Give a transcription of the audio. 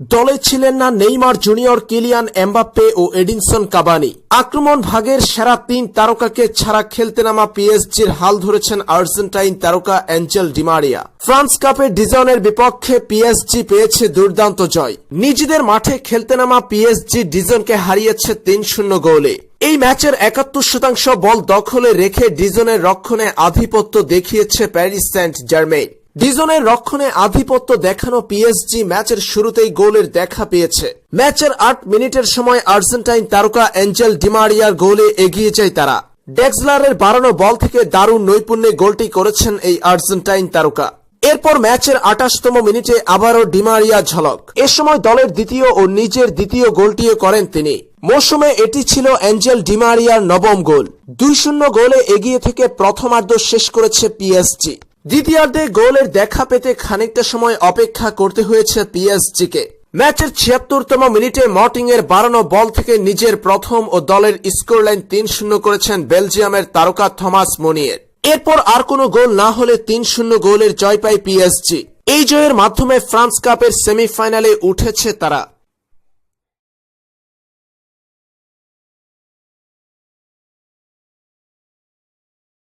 দলে ছিলেন না নেইমার জুনিয়র কিলিয়ান এমবাপ্পে ও এডিনসন কাবানি আক্রমণ ভাগের সেরা তিন তারকাকে ছাড়া খেলতে নামা পিএসজির হাল ধরেছেন আর্জেন্টাইন তারকা অ্যাঞ্জেল ডিমারিয়া ফ্রান্স কাপে ডিজনের বিপক্ষে পিএসজি পেয়েছে দুর্দান্ত জয়। নিজেদের মাঠে খেলতে নামা পিএসজি ডিজনকে হারিয়েছে তিন শূন্য গোলে। এই ম্যাচের একাত্তর শতাংশ বল দখলে রেখে ডিজনের রক্ষণে আধিপত্য দেখিয়েছে প্যারিস সেন্ট জার্মেইন ডিজনের রক্ষণে আধিপত্য দেখানো পিএসজি ম্যাচের শুরুতেই গোলের দেখা পেয়েছে। ম্যাচের আট মিনিটের সময় আর্জেন্টাইন তারকা অ্যাঞ্জেল ডিমারিয়ার গোলে এগিয়ে যায় তারা। ডেক্সলারের বাড়ানো বল থেকে দারুণ নৈপুণ্যে গোলটি করেছেন এই আর্জেন্টাইন তারকা। এরপর ম্যাচের আঠাশতম মিনিটে আবারও ডিমারিয়া ঝলক। এ সময় দলের দ্বিতীয় ও নিজের দ্বিতীয় গোলটিও করেন তিনি। মৌসুমে এটি ছিল অ্যাঞ্জেল ডিমারিয়ার নবম গোল। দুই শূন্য গোলে এগিয়ে থেকে প্রথমার্ধ শেষ করেছে পিএসজি দ্বিতীয়ার্ধে গোলের দেখা পেতে খানিকটা সময় অপেক্ষা করতে হয়েছে পিএসজিকে। ম্যাচের ছিয়াত্তরতম মিনিটে মর্টিং এর বাড়ানো বল থেকে নিজের প্রথম ও দলের স্কোর লাইন তিন শূন্য করেছেন বেলজিয়ামের তারকা থমাস মনিয়ের এরপর আর কোনো গোল না হলে তিন শূন্য গোলের জয় পায় পিএসজি। এই জয়ের মাধ্যমে ফ্রান্স কাপের সেমিফাইনালে উঠেছে তারা।